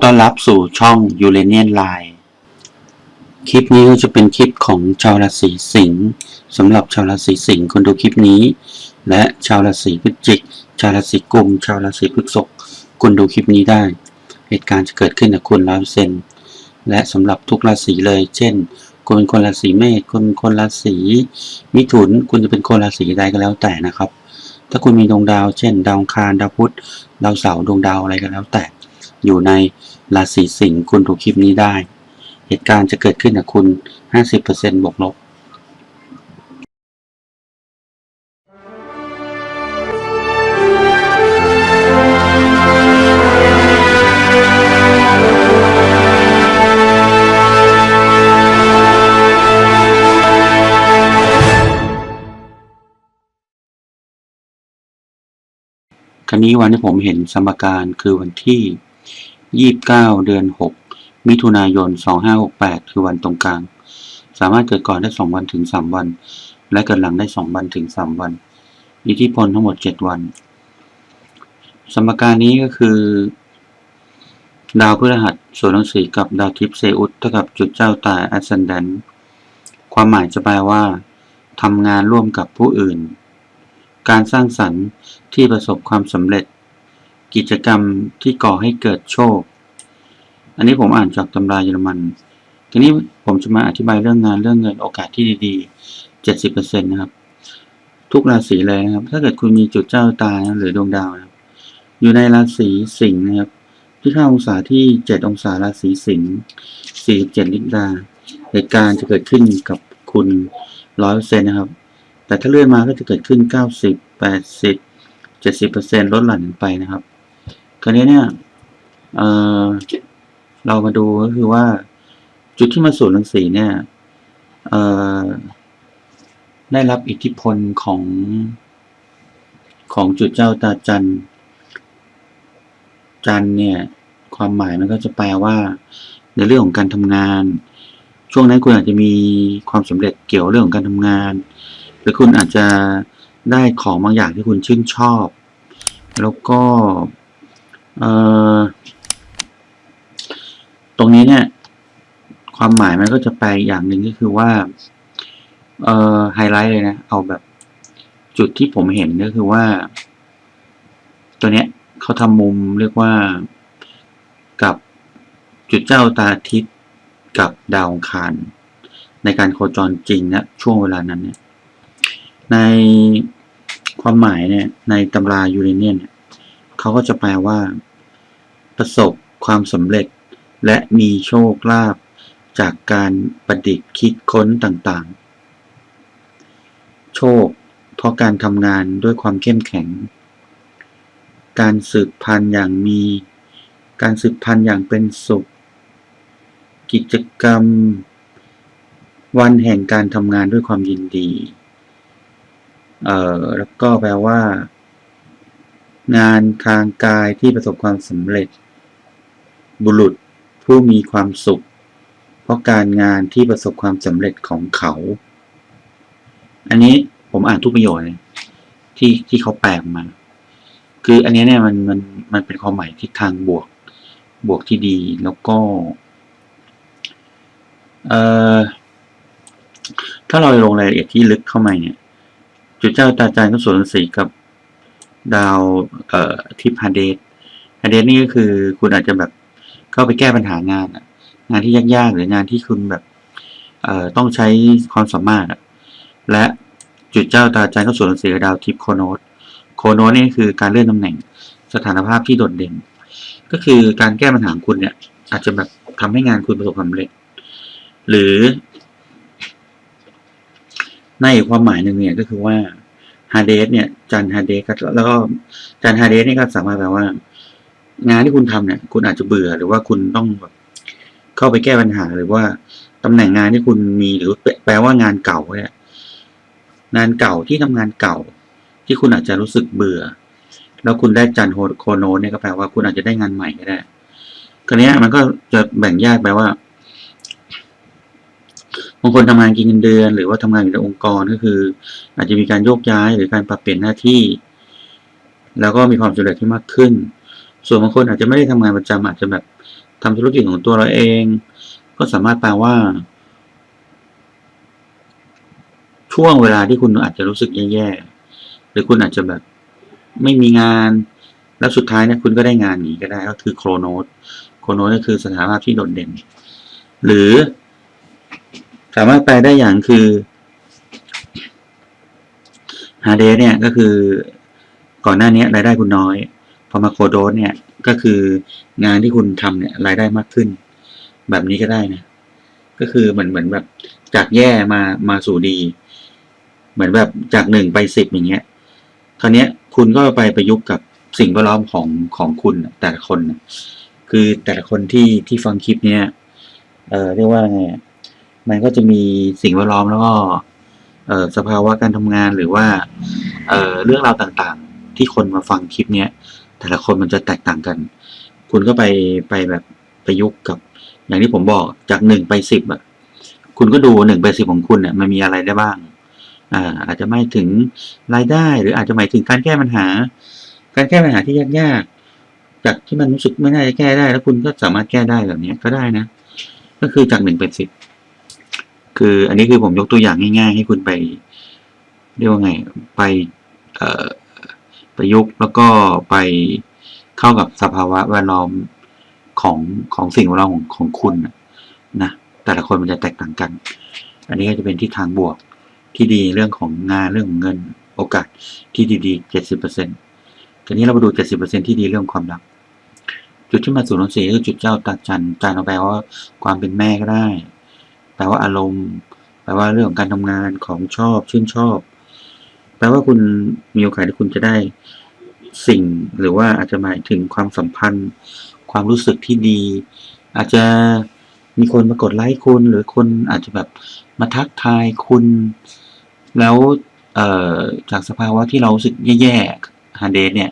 อต้อนรับสู่ช่อง u r a n i a n Line คลิปนี้ก็จะเป็นคลิปของชาวราศีสิงห์สำหรับชาวราศีสิงห์คนดูคลิปนี้ และชาวราศีพฤศจิก ชาวราศีกุม ชาวราศีพฤษภคุณดูคลิปนี้ได้ เหตุการณ์จะเกิดขึ้นกับคุณร้อยเซนและสำหรับทุกราศีเลย เช่น คุณเป็นคนราศีเมษคุณเป็นคนราศีมิถุน คุณจะเป็นคนราศีใดก็แล้วแต่นะครับ ถ้าคุณมีดวงดาว เช่น ดาวคารดาวพุธดาวเสาร์ดวงดาวอะไรก็แล้วแต่ อยู่ในราศีสิงห์คุณดูคลิปนี้ได้ เหตุการณ์จะเกิดขึ้นกับคุณ 50%บวกลบครั้นี้วันที่ผมเห็นสมการคือวันที่ 29เดือน6มิถุนายน2568คือวันตรงกลาง สามารถเกิดก่อนได้2วันถึง3วัน และเกิดหลังได้2วันถึง3วัน อิทธิพลทั้งหมด7วัน สมการนี้ก็คือ ดาวพฤหัสส่วนรังสีกับดาวทิพย์เซอุสเท่ากับจุดเจ้าตา ascendant ความหมายจะแปลว่าทำงานร่วมกับผู้อื่น การสร้างสรรค์ที่ประสบความสำเร็จ กิจกรรมที่ก่อให้เกิดโชค อันนี้ผมอ่านจากตำราเยอรมัน ทีนี้ผมจะมาอธิบายเรื่องงานเรื่องเงินโอกาสที่ดีๆ 70%นะครับ ทุกราศีเลยนะครับ ถ้าเกิดคุณมีจุดเจ้าตานะหรือดวงดาวนะครับ อยู่ในราศีสิงห์นะครับ ที่5องศาที่ 7 องศาราศีสิงห์ 47 ลิกดาเหตุการณ์จะเกิดขึ้นกับคุณ 100%นะครับ แต่ถ้าเลื่อนมาก็จะเกิดขึ้น 90 80 70%ลดหลั่นไปนะครับ คราวนี้เนี่ยเเรามาดูก็คือว่า จุดที่มาสู่รังสีเนี่ยได้รับอิทธิพลของของจุดเจ้าตาจันจันเนี่ย ความหมายมันก็จะแปลว่า ในเรื่องของการทำงาน ช่วงนั้นคุณอาจจะมีความสำเร็จเกี่ยวเรื่องของการทำงาน หรือคุณอาจจะได้ของบางอย่างที่คุณชื่นชอบ แล้วก็ ตรงนี้เนี่ย ความหมายมันก็จะไปอย่างหนึ่งก็คือว่าเอ่อไฮไลท์เลยนะ เอาแบบจุดที่ผมเห็นก็คือว่า ตัวเนี้ยเขาทำมุมเรียกว่ากับจุดเจ้าตาทิตย์กับดาวคารในการโคจรจริงนะช่วงเวลานั้นเนี่ย ในความหมายเนี่ย ในตำรายูเรเนียนเนี่ยเขาก็จะแปลว่า ประสบความสำเร็จ และมีโชคลาภจากการประดิษฐ์คิดค้นต่างๆ โชค เพราะการทำงานด้วยความเข้มแข็ง การสืบพันธุ์อย่างมี การสืบพันธุ์อย่างเป็นสุข กิจกรรม วันแห่งการทำงานด้วยความยินดี เอ่อ แล้วก็แปลว่า งานทางกายที่ประสบความสำเร็จ บุรุษผู้มีความสุข เพราะการงานที่ประสบความสำเร็จของเขา อันนี้ผมอ่านทุกประโยชน์เลยที่ที่เขาแปลมา คืออันนี้เนี่ยมันมันมันเป็นความหมายทิศทางบวกบวกที่ดีแล้วก็เอ่อถ้าเราลงรายละเอียดที่ลึกเข้ามาเนี่ย จุดเจ้าตาจารย์ก็สวนสีกับดาวเอ่อทิพฮาเดสฮาเดสนี่ก็คือคุณอาจจะแบบ เข้าไปแก้ปัญหางานอะงานที่ยากๆ หรืองานที่คุณแบบเอ่อต้องใช้ความสามารถอะและจุดเจ้าตาจารย์ก็ส่วนสีดาวทิพย์โคโนสโคโนสนี่คือการเลื่อนตำแหน่งสถานภาพที่โดดเด่น ก็คือการแก้ปัญหาคุณเนี่ย อาจจะแบบทำให้งานคุณประสบความสำเร็จ หรือ ในความหมายหนึ่งเนี่ยก็คือว่าฮาเดสเนี่ยจันฮาเดสแล้วก็จันฮาเดสนี่ก็สามารถแปลว่า งานที่คุณทำเนี่ย คุณอาจจะเบื่อหรือว่าคุณต้องแบบเข้าไปแก้ปัญหาหรือว่าตำแหน่งงานที่คุณมีหรือแปลว่างานเก่าเนี่ยงานเก่าที่ทำงานเก่า ที่คุณอาจจะรู้สึกเบื่อ แล้วคุณได้จันโฮโคโนเนี่ยก็แปลว่าคุณอาจจะได้งานใหม่ก็ได้คราวนี้มันก็จะแบ่งแยกไปว่าบางคนทำงานกินเงินเดือน หรือว่าทำงานอยู่ในองค์กรก็คือ อาจจะมีการโยกย้ายหรือการปรับเปลี่ยนหน้าที่ แล้วก็มีความสำเร็จที่มากขึ้น ส่วนบางคนอาจจะไม่ได้ทำงานประจำอาจจะแบบทำธุรกิจของตัวเราเอง ก็สามารถแปลว่า ช่วงเวลาที่คุณอาจจะรู้สึกแย่ๆหรือคุณอาจจะแบบ ไม่มีงาน แล้วสุดท้ายเนี่ยคุณก็ได้งานนี้ก็ได้ก็คือโครโนสโครโนสก็คือสถานภาพที่โดดเด่น หรือ สามารถแปลได้อย่างคือฮาเดสเนี่ยก็คือก่อนหน้านี้รายได้คุณน้อย พอมาโคโดสเนี่ยก็คืองานที่คุณทำเนี่ยรายได้มากขึ้น แบบนี้ก็ได้นะ ก็คือเหมือนเหมือนแบบจากแย่มามาสู่ดี เหมือนแบบจากหนึ่งไปสิบอย่างเงี้ยคราวเนี้ยคุณก็ไปประยุกต์กับสิ่งแวดล้อมของของคุณแต่ละคน คือแต่ละคนที่ที่ฟังคลิปเนี้ยเออเรียกว่าไงมันก็จะมีสิ่งแวดล้อมแล้วก็เออสภาวะการทำงานหรือว่าเออเรื่องราวต่างๆ ที่คนมาฟังคลิปเนี้ย แต่ละคนมันจะแตกต่างกัน คุณก็ไปไปแบบประยุกต์กับ อย่างที่ผมบอกจากหนึ่งไปสิบอะ คุณก็ดูหนึ่งไปสิบของคุณเนี่ยมันมีอะไรได้บ้าง อ่า อาจจะไม่ถึงรายได้ หรืออาจจะหมายถึงการแก้ปัญหา การแก้ปัญหาที่ยากๆจากที่มันรู้สึกไม่น่าจะแก้ได้ แล้วคุณก็สามารถแก้ได้แบบเนี้ยก็ได้นะ ก็คือจากหนึ่งเป็นสิบคืออันนี้คือผมยกตัวอย่างง่าย ๆ ให้คุณไปเรียกว่าไง ไป เอ่อ ประยุกต์แล้วก็ไปเข้ากับสภาวะแวดล้อมของของสิ่งแวดล้อมของของคุณนะแต่ละคนมันจะแตกต่างกัน อันนี้ก็จะเป็นที่ทางบวกที่ดีเรื่องของงานเรื่องของเงินโอกาสที่ดีๆเจ็ดสิบเปอร์เซ็นต์ทีนี้เรามาดูเจ็ดสิบเปอร์เซ็นที่ดีเรื่องความรัก จุดที่มาสู่นนทรีคือจุดเจ้าตาจันจันทร์เอาแปลว่าความเป็นแม่ก็ได้ แปลว่าอารมณ์ แปลว่าเรื่องของการทำงานของชอบชื่นชอบ แปลว่าคุณมีโอกาสที่คุณจะได้สิ่งหรือว่าอาจจะหมายถึงความสัมพันธ์ ความรู้สึกที่ดี อาจจะมีคนมากดไลค์คุณ หรือคนอาจจะแบบมาทักทายคุณ แล้วจากสภาวะที่เรารู้สึกแย่ๆฮาเดสเนี่ย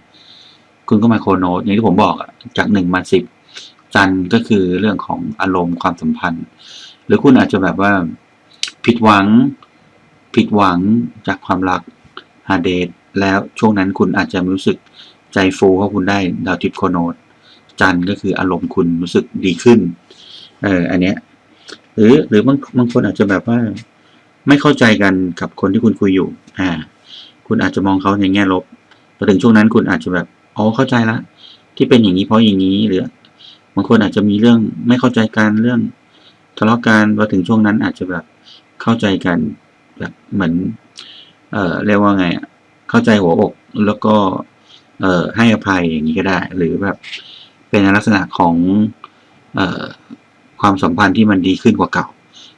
คุณก็มาโครโนตอย่างที่ผมบอกจากหนึ่งมาสิบจันก็คือเรื่องของอารมณ์ความสัมพันธ์ หรือคุณอาจจะแบบว่า ผิดหวัง ผิดหวังจากความรัก ฮาเดสแล้วช่วงนั้นคุณอาจจะรู้สึกใจฟูเพราะคุณได้ดาวทิพย์โคโนตจันก็คืออารมณ์คุณรู้สึกดีขึ้น เอออันเนี้ยหรือหรือบางบางคนอาจจะแบบว่า ไม่เข้าใจกันกับคนที่คุณคุยอยู่ อ่า คุณอาจจะมองเขาในแง่ลบพอถึงช่วงนั้นคุณอาจจะแบบอ๋อเข้าใจละ ที่เป็นอย่างนี้เพราะอย่างนี้หรือบางคนอาจจะมีเรื่องไม่เข้าใจกันเรื่องทะเลาะกันพอถึงช่วงนั้นอาจจะแบบเข้าใจกันแบบเหมือน เอ่อเรียกว่าไงอะเข้าใจหัวอกแล้วก็เอ่อให้อภัยอย่างนี้ก็ได้ หรือแบบเป็นลักษณะของเอ่อความสัมพันธ์ที่มันดีขึ้นกว่าเก่า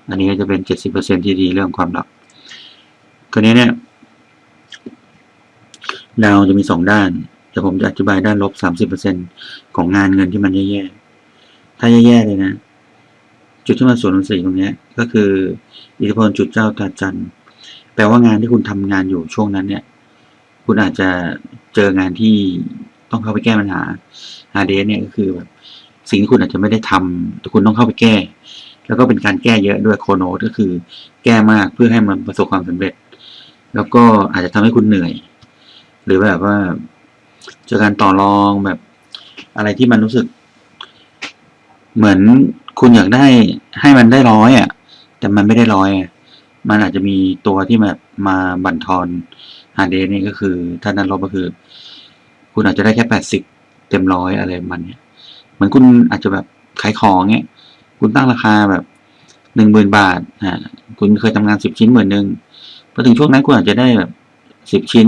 อันนี้ก็จะเป็นเจ็ดสิบเปอร์เซ็นที่ดีเรื่องความรักคราวนี้เนี่ยดาวจะมีสองด้านแต่ผมจะอธิบายด้านลบสามสิบเปอร์เซ็นของงานเงินที่มันแย่ๆ ถ้าแย่ๆเลยนะ จุดที่มาส่วนของสีตรงนี้ก็คือ อิทธิพลจุดเจ้าตาจันทร์ แปลว่างานที่คุณทำงานอยู่ช่วงนั้นเนี่ย คุณอาจจะเจองานที่ต้องเข้าไปแก้ปัญหาฮาเดสเนี่ยก็คือแบบสิ่งที่คุณอาจจะไม่ได้ทำแต่คุณต้องเข้าไปแก้ แล้วก็เป็นการแก้เยอะด้วยโคโนก็คือ แก้มากเพื่อให้มันประสบความสำเร็จ แล้วก็อาจจะทำให้คุณเหนื่อย หรือแบบว่าเจอการต่อรองแบบอะไรที่มันรู้สึก เหมือนคุณอยากได้ให้มันได้ร้อยอะ แต่มันไม่ได้ร้อยอะ มันอาจจะมีตัวที่แบบมาบั่นทอนฮาเดนี่ก็คือ ถ้านั้นลบก็คือ คุณอาจจะได้แค่แปดสิบเต็มร้อยอะไรประมันเนี่ยเหมือนคุณอาจจะแบบขายของเงี้ย คุณตั้งราคาแบบหนึ่งหมื่นบาทอ่าคุณเคยทำงานสิบชิ้นหมื่นหนึ่งพอถึงช่วงนั้นคุณอาจจะได้แบบสิบชิ้น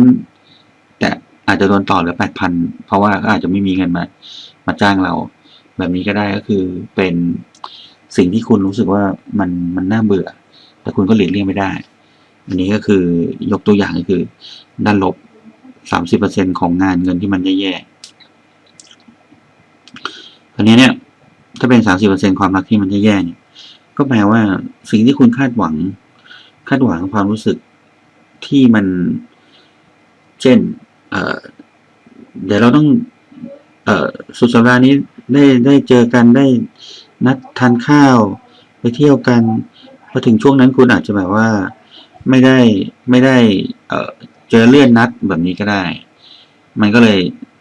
แต่อาจจะโดนต่อเหลือแปดพันเพราะว่าก็อาจจะไม่มีเงินมา มาจ้างเรา แบบนี้ก็ได้ก็คือเป็นสิ่งที่คุณรู้สึกว่ามันมันน่าเบื่อ แต่คุณก็หลีกเลี่ยงไม่ได้ อันนี้ก็คือยกตัวอย่างก็คือ ด้านลบสามสิบเปอร์เซ็นของงานเงินที่มันแย่ๆคราวนี้เนี่ย ถ้าเป็นสามสิบเปอร์เซ็นความรักที่มันแย่ๆเนี่ย ก็แปลว่าสิ่งที่คุณคาดหวัง คาดหวังความรู้สึกที่มัน เช่น เอ่อ เดี๋ยวเราต้อง เอ่อ สุดสัปดาห์นี้ได้ได้เจอกันได้นัดทานข้าว ไปเที่ยวกัน พอถึงช่วงนั้นคุณอาจจะแบบว่าไม่ได้ไม่ได้เอเจอเลื่อนนัดแบบนี้ก็ได้ มันก็เลย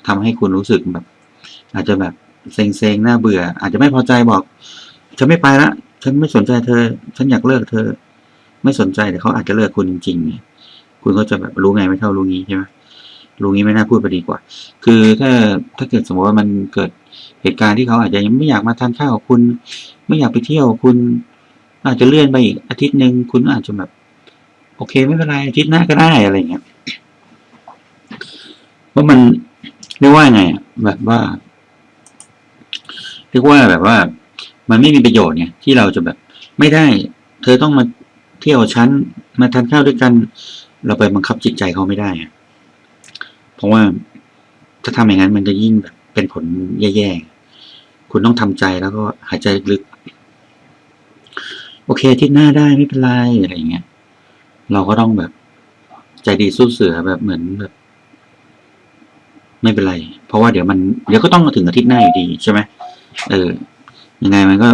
ทำให้คุณรู้สึกแบบ อาจจะแบบเซ็งๆน่าเบื่อ อาจจะไม่พอใจบอกฉันไม่ไปละฉันไม่สนใจเธอ ฉันอยากเลิกเธอ ไม่สนใจแต่เขาอาจจะเลิกคุณจริงๆเนี่ยคุณก็จะแบบรู้ไงไม่เท่ารู้งี้ใช่ไหมรู้งี้ไม่น่าพูดไปดีกว่า คือถ้าถ้าเกิดสมมติว่ามันเกิดเหตุการณ์ที่เขาอาจจะยังไม่อยากมาทานข้าวคุณ ไม่อยากไปเที่ยวคุณ อาจจะเลื่อนไปอีกอาทิตย์หนึ่งคุณอาจจะแบบ โอเคไม่เป็นไรอาทิตย์หน้าก็ได้อะไรเงี้ยเพรามันเรียกว่าไงแบบว่าเรียกว่าแบบว่า มันไม่มีประโยชน์ไงที่เราจะแบบไม่ได้ เธอต้องมาเที่ยวชั้นมาทานข้าวด้วยกัน เราไปบังคับจิตใจเขาไม่ได้อะเพราะว่าถ้าทำอย่างนั้นมันจะยิ่งแบบเป็นผลแย่ๆ คุณต้องทำใจแล้วก็หายใจลึก โอเคอาที่หน้าได้ไม่เป็นไรอะไรอย่างเงี้ย เราก็ต้องแบบ ใจดีสู้เสือแบบเหมือนแบบ ไม่เป็นไร เพราะว่าเดี๋ยวมันเดี๋ยวก็ต้องถึงอาทิตย์หน้าอยู่ดีใช่ไหมเออ ยังไงมันก็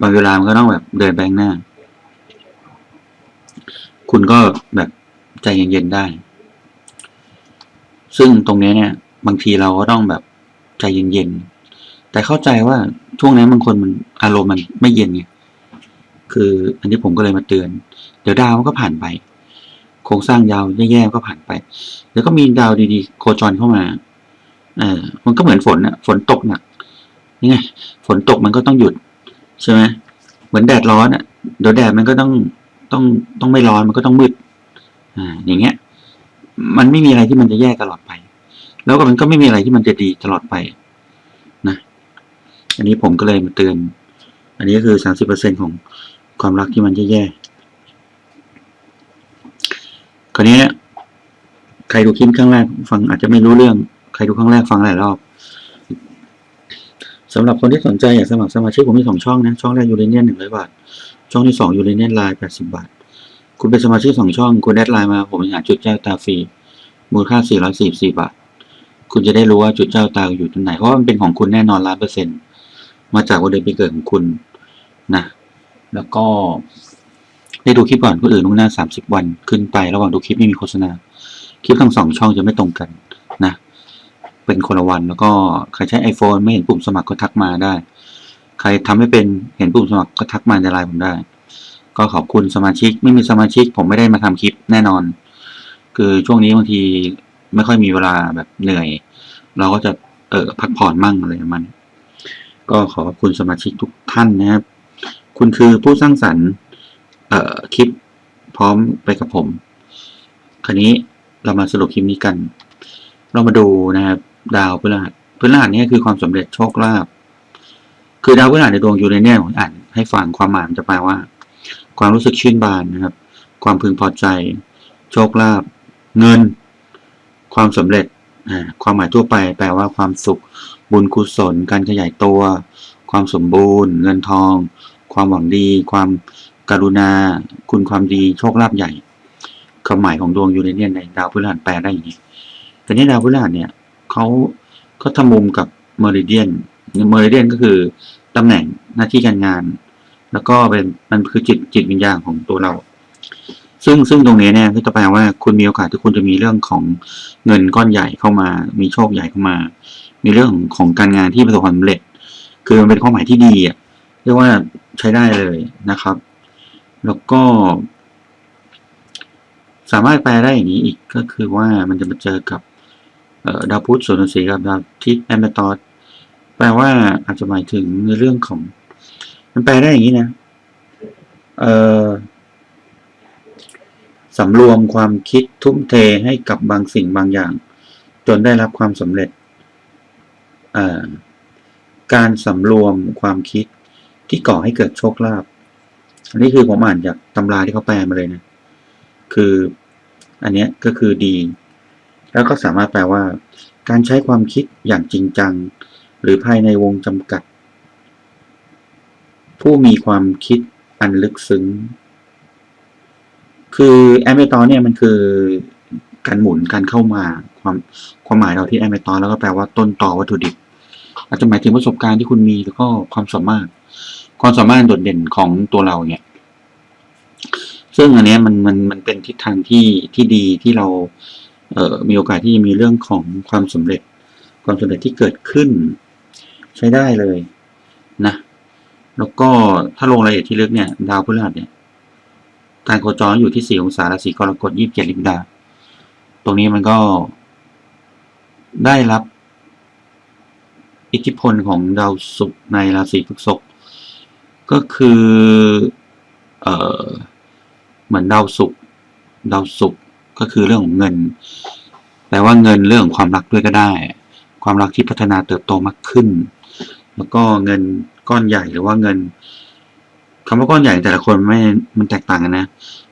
บางเวลามันก็ต้องแบบเดินไปข้างหน้า คุณก็แบบใจเย็นๆได้ ซึ่งตรงนี้เนี่ย บางทีเราก็ต้องแบบใจเย็นๆ แต่เข้าใจว่าช่วงนั้นบางคนมันอารมณ์มันไม่เย็นไง คืออันนี้ผมก็เลยมาเตือน เดี๋ยวดาวมันก็ผ่านไป โครงสร้างยาวแย่ๆก็ผ่านไปเดี๋ยวก็มีดาวดีๆ โคจรเข้ามา เออมันก็เหมือนฝนอะฝนตกหนักนี่ไงฝนตกมันก็ต้องหยุดใช่ไหมเหมือนแดดร้อนอะเดี๋ยวแดดมันก็ต้องต้องต้องไม่ร้อนมันก็ต้องมืด อ่า อย่างเงี้ย มันไม่มีอะไรที่มันจะแย่ตลอดไป แล้วก็มันก็ไม่มีอะไรที่มันจะดีตลอดไป นะ อันนี้ผมก็เลยมาเตือน อันนี้ก็คือสามสิบเปอร์เซ็นของ ความรักที่มันแย่ๆคราวนี้เนี่ยใครดูคลิปครั้งแรกฟังอาจจะไม่รู้เรื่อง ใครดูครั้งแรกฟังหลายรอบสำหรับคนที่สนใจอยากสมัครสมาชิกผมมีสองช่องนะ ช่องแรกยูเรเนียนหนึ่งร้อยบาท ช่องที่สองยูเรเนียนไลน์แปดสิบาท คุณเป็นสมาชิกสองช่อง คุณแอดไลน์มา ผมจะหาจุดแจ้วตาฟรีมูลค่าสี่ร้อยสี่สี่บาท คุณจะได้รู้ว่าจุดเจ้าตาอยู่ตรงไหน เพราะมันเป็นของคุณแน่นอนล้านเปอร์เซ็นต์มาจากวันเดือนปีเกิดของคุณนะ แล้วก็ได้ดูคลิปก่อนคนอื่นล่วงหน้าสามสิบวันขึ้นไประหว่างดูคลิปไม่มีโฆษณา คลิปทั้งสองช่องจะไม่ตรงกันนะ เป็นคนละวันแล้วก็ใครใช้ iPhone ไม่เห็นปุ่มสมัครก็ทักมาได้ ใครทำไม่เป็นเห็นปุ่มสมัครก็ทักมาในไลน์ผมได้ ก็ขอบคุณสมาชิก ไม่มีสมาชิก ผมไม่ได้มาทำคลิปแน่นอน คือช่วงนี้บางทีไม่ค่อยมีเวลาแบบเหนื่อย เราก็จะเออพักผ่อนมั่งอะไรมัน ก็ขอขอบคุณสมาชิกทุกท่านนะครับ คุณคือผู้สร้างสรรค์คลิปพร้อมไปกับผม คราวนี้เรามาสรุปคลิปนี้กัน เรามาดูนะครับ ดาวพฤหัสพฤหัสนี่คือความสำเร็จโชคลาภคือดาวพฤหัสในดวงยูเรเนียนผมอ่านให้ฟังความหมายมันจะแปลว่า ความรู้สึกชื่นบานนะครับ ความพึงพอใจ โชคลาภเงิน ความสำเร็จความหมายทั่วไป แปลว่าความสุข บุญกุศล การขยายตัว ความสมบูรณ์ เงินทอง ความหวังดี ความกรุณา คุณความดีโชคลาภใหญ่ความหมายของดวงยูเรเนียนในดาวพฤหัสแปลได้อย่างนี้แต่นี้ดาวพฤหัสเนี่ยเขาเขาทำมุมกับเมริเดียนเมริเดียนก็คือตำแหน่งหน้าที่การงาน แล้วก็เป็นมันคือจิตจิตวิญญาณของตัวเรา ซึ่งซึ่งตรงนี้เนี่ยก็จะแปลว่าคุณมีโอกาสที่คุณจะมีเรื่องของเงินก้อนใหญ่เข้ามา มีโชคใหญ่เข้ามา มีเรื่องของการงานที่ประสบความสำเร็จ คือมันเป็นความหมายที่ดีอะ เรียกว่าใช้ได้เลยนะครับ แล้วก็ สามารถแปลได้อย่างนี้อีกก็คือว่ามันจะมาเจอกับดาวพุธส่วนสีกับดาวทิศแอมเบตอสแปลว่าอาจจะหมายถึงในเรื่องของ มันแปลได้อย่างนี้นะเออสำรวมความคิดทุ่มเทให้กับบางสิ่งบางอย่าง จนได้รับความสำเร็จ การสำรวมความคิด ที่ก่อให้เกิดโชคลาภอันนี้คือผมอ่านจากตำราที่เขาแปลมาเลยนะ คืออันเนี้ยก็คือดี แล้วก็สามารถแปลว่า การใช้ความคิดอย่างจริงจัง หรือภายในวงจำกัด ผู้มีความคิดอันลึกซึ้ง คือแอมเบตอนเนี่ยมันคือการหมุนการเข้ามาความความหมายเราที่แอมเบตอนแล้วก็แปลว่าต้นต่อวัตถุดิบ อาจจะหมายถึงประสบการณ์ที่คุณมีแล้วก็ความสามารถ ความสามารถโดดเด่นของตัวเราเนี่ย ซึ่งอันนี้มันมันมันเป็นทิศทางที่ที่ดีที่เราเออมีโอกาสที่จะมีเรื่องของความสำเร็จ ความสำเร็จที่เกิดขึ้น ใช้ได้เลยนะ แล้วก็ถ้าลงรายละเอียดที่ลึกเนี่ย ดาวพฤหัสเนี่ย การโคจรอยู่ที่สี่องศาราศีกรกฎยี่สิบเจ็ดลิบดา ตรงนี้มันก็ได้รับอิทธิพลของดาวศุกร์ในราศีพฤษภ ก็คือเออเหมือนดาวศุกร์ดาวศุกร์ก็คือเรื่องของเงินแปลว่าเงินเรื่องความรักด้วยก็ได้ ความรักที่พัฒนาเติบโตมากขึ้น แล้วก็เงินก้อนใหญ่หรือว่าเงินคำว่าก้อนใหญ่แต่ละคนไม่มันแตกต่างกันนะ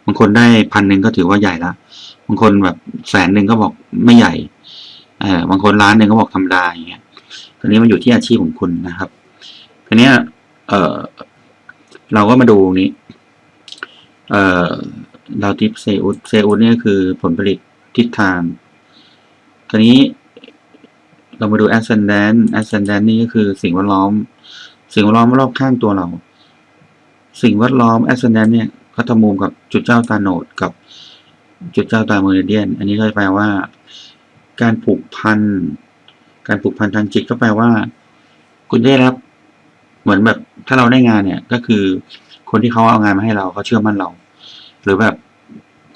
บางคนได้พันหนึ่งก็ถือว่าใหญ่ละบางคนแบบแสนหนึ่งก็บอกไม่ใหญ่เออบางคนล้านหนึ่งก็บอกธรรมดาอย่างเงี้ยทีนี้มันอยู่ที่อาชีพของคุณนะครับทีเนี้ยเออ เราก็มาดูนี้เอ่อดาวทิพย์เซอุสเซอุสเนี่ยคือผลผลิตทิศทางทีนี้เรามาดู ascendant ascendant นี่ก็คือสิ่งแวดล้อม สิ่งแวดล้อมรอบข้างตัวเรา สิ่งแวดล้อม ascendant เนี่ยก็ทำมุมกับจุดเจ้าตาโนดกับจุดเจ้าตาเมอริเดียน อันนี้ก็แปลว่า การผูกพัน การผูกพันทางจิตก็แปลว่า คุณได้รับ เหมือนแบบถ้าเราได้งานเนี่ย ก็คือคนที่เขาเอางานมาให้เราเขาเชื่อมั่นเรา หรือแบบ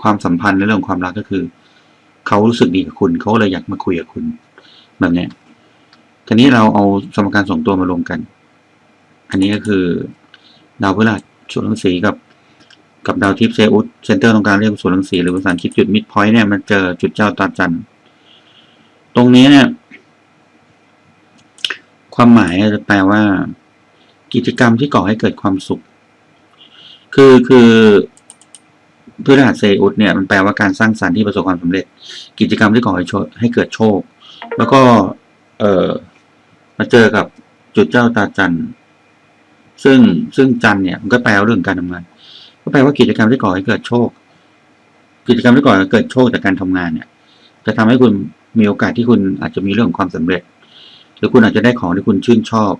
ความสัมพันธ์ในเรื่องความรักก็คือเขารู้สึกดีกับคุณเขาเลยอยากมาคุยกับคุณแบบเนี้ยทีนี้เราเอาสมการสองตัวมารวมกัน อันนี้ก็คือดาวพฤหัสส่วนรังสีกับ กับดาวทิพย์เซอุสเซนเตอร์ตรงกลางเรียกว่าส่วนรังสีหรือภาษาอังกฤษจุดมิดพอยต์เนี่ยมันเจอจุดเจ้าตาจันทร์ตรงนี้เนี่ยความหมายจะแปลว่า กิจกรรมที่ก่อให้เกิดความสุข คือคือพฤหัสเซอุสเนี่ยมันแปลว่าการสร้างสรรค์ที่ประสบความสำเร็จ กิจกรรมที่ก่อให้โชให้เกิดโชค แล้วก็เออมาเจอกับจุดเจ้าตาจันทร์ซึ่งซึ่งจันทร์เนี่ยมันก็แปลว่าเรื่องการทำงาน ก็แปลว่ากิจกรรมที่ก่อให้เกิดโชค กิจกรรมที่ก่อให้เกิดโชคจากการทำงานเนี่ย จะทำให้คุณมีโอกาสที่คุณอาจจะมีเรื่องของความสำเร็จ หรือคุณอาจจะได้ของที่คุณชื่นชอบ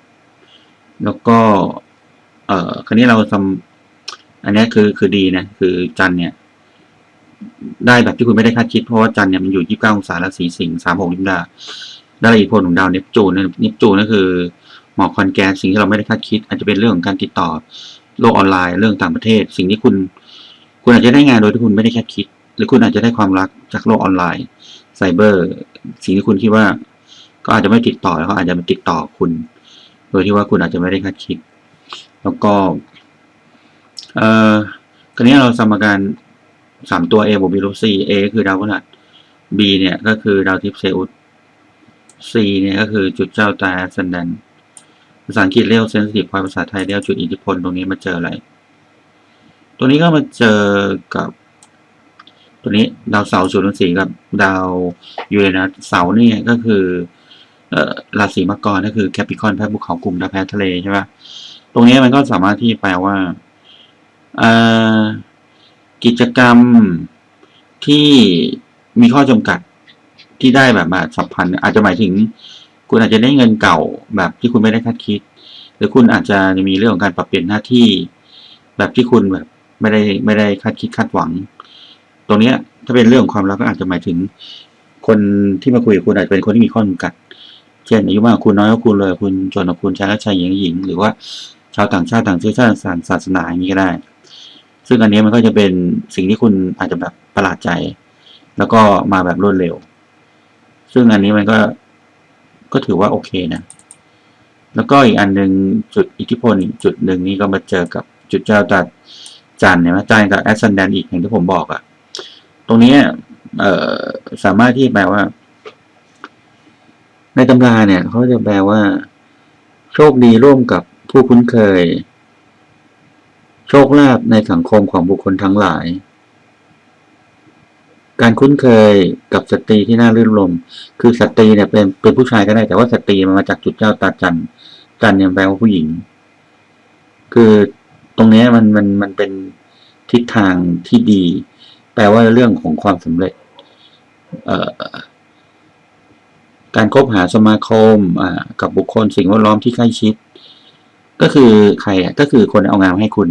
แล้วก็ เอ่อ คราวนี้เราทำอันนี้คือคือดีนะ คือจันเนี่ย ได้แบบที่คุณไม่ได้คาดคิด เพราะว่าจันเนี่ยมันอยู่ยี่สิบเก้าองศาราศีสิงห์สามหกลิมดาได้อิทธิพลของดาวเนปจูนเนปจูนก็คือหมอกคอนแกนสิ่งที่เราไม่ได้คาดคิด อาจจะเป็นเรื่องของการติดต่อโลกออนไลน์เรื่องต่างประเทศ สิ่งที่คุณ คุณอาจจะได้งานโดยที่คุณไม่ได้คาดคิด หรือคุณอาจจะได้ความรักจากโลกออนไลน์ไซเบอร์ สิ่งที่คุณคิดว่า ก็อาจจะไม่ติดต่อแล้วก็อาจจะมาติดต่อคุณ โดยที่ว่าคุณอาจจะไม่ได้คาดคิด แล้วก็ เอ่อคราวนี้เราสมการสามตัว A บวก B ลบ C A คือดาวพฤหัส B เนี่ยก็คือดาวทิพย์เซอุส C เนี่ยก็คือจุดเจ้าตาสันดันภาษาอังกฤษเรียกเซนซิทีฟพอยภาษาไทยเรียกจุดอิทธิพลตรงนี้มาเจออะไร ตัวนี้ก็มาเจอกับ ตัวนี้ดาวเสาร์ศูนย์สีกับดาวยูเรนัสเสาร์เนี่ยก็คือ ราศีมังกรก็คือแคปิคอนแพ้ภูเขากลุ่มดาวแพ้ทะเลใช่ปะตรงนี้มันก็สามารถที่แปลว่ากิจกรรมที่มีข้อจำกัดที่ได้แบบมาสัมพันธ์อาจจะหมายถึง คุณอาจจะได้เงินเก่าแบบที่คุณไม่ได้คาดคิด หรือคุณอาจจะมีเรื่องของการปรับเปลี่ยนหน้าที่ แบบที่คุณแบบไม่ได้ไม่ได้คาดคิดคาดหวัง ตรงนี้ถ้าเป็นเรื่องของความรักก็อาจจะหมายถึง คนที่มาคุยกับคุณอาจจะเป็นคนที่มีข้อจำกัด ช่นอายุมากคุณน้อยกว่าคุณเลยคุณจนกว่าคุณชายและชายหญิงหญิง หรือว่าชาวต่างชาติต่างเชื้อชาติศาสนาอย่างนี้ก็ได้ ซึ่งอันนี้มันก็จะเป็นสิ่งที่คุณอาจจะแบบประหลาดใจ แล้วก็มาแบบรวดเร็ว ซึ่งอันนี้มันก็ก็ถือว่าโอเคนะ แล้วก็อีกอันหนึ่งจุดอิทธิพลอีกจุดหนึ่งนี่ก็มาเจอกับจุดเจ้าตัดจันเนี่ยมาจันกับแอสเซนแดนอีกอย่างที่ผมบอกอะตรงนี้เอ่อสามารถที่แปลว่า ในตำราเนี่ยเขาจะแปลว่า โชคดีร่วมกับผู้คุ้นเคย โชคลาภในสังคมของบุคคลทั้งหลาย การคุ้นเคยกับสตรีที่น่ารื่นรมคือสตรีเนี่ยเป็นเป็นผู้ชายก็ได้แต่ว่าสตรีมันมาจากจุดเจ้าตาจันจันเนี่ยแปลว่าผู้หญิง คือตรงนี้มันมันมันเป็นทิศทางที่ดี แปลว่าเรื่องของความสำเร็จ เอ่อ การคบหาสมาคมกับบุคคลสิ่งแวดล้อมที่ใกล้ชิด ก็คือใครอะก็คือคนเอางานมาให้คุณ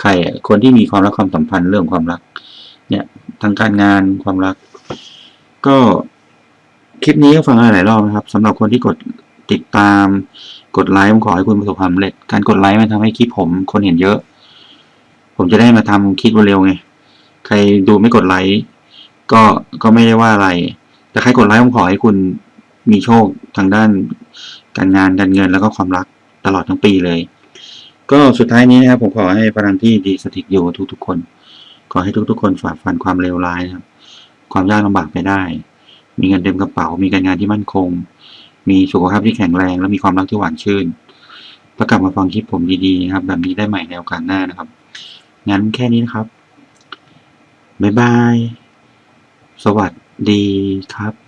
ใครอะคนที่มีความรักความสัมพันธ์เรื่องความรัก เนี่ยทางการงานความรัก ก็คลิปนี้ก็ฟังมาหลายรอบนะครับสำหรับคนที่กดติดตาม กดไลค์ผมขอให้คุณประสบความสำเร็จ การกดไลค์มันทำให้คลิปผมคนเห็นเยอะ ผมจะได้มาทำคลิปเร็วไงใครดูไม่กดไลค์ก็ก็ไม่ได้ว่าอะไร แต่ใครกดไลค์ผมขอให้คุณ มีโชคทางด้านการงานการเงินแล้วก็ความรักตลอดทั้งปีเลย ก็สุดท้ายนี้นะครับผมขอให้พลังที่ดีสถิตอยู่กับทุกๆคน ขอให้ทุกๆ คนฝ่าฟันความเลวร้ายครับ ความยากลำบากไปได้ มีเงินเต็มกระเป๋า มีการงานที่มั่นคง มีสุขภาพที่แข็งแรง และมีความรักที่หวานชื่นแล้วกลับมาฟังคลิปผมดีๆนะครับ แบบนี้ได้ใหม่ในโอกาสหน้านะครับ งั้นแค่นี้นะครับ บ๊ายบาย สวัสดีครับ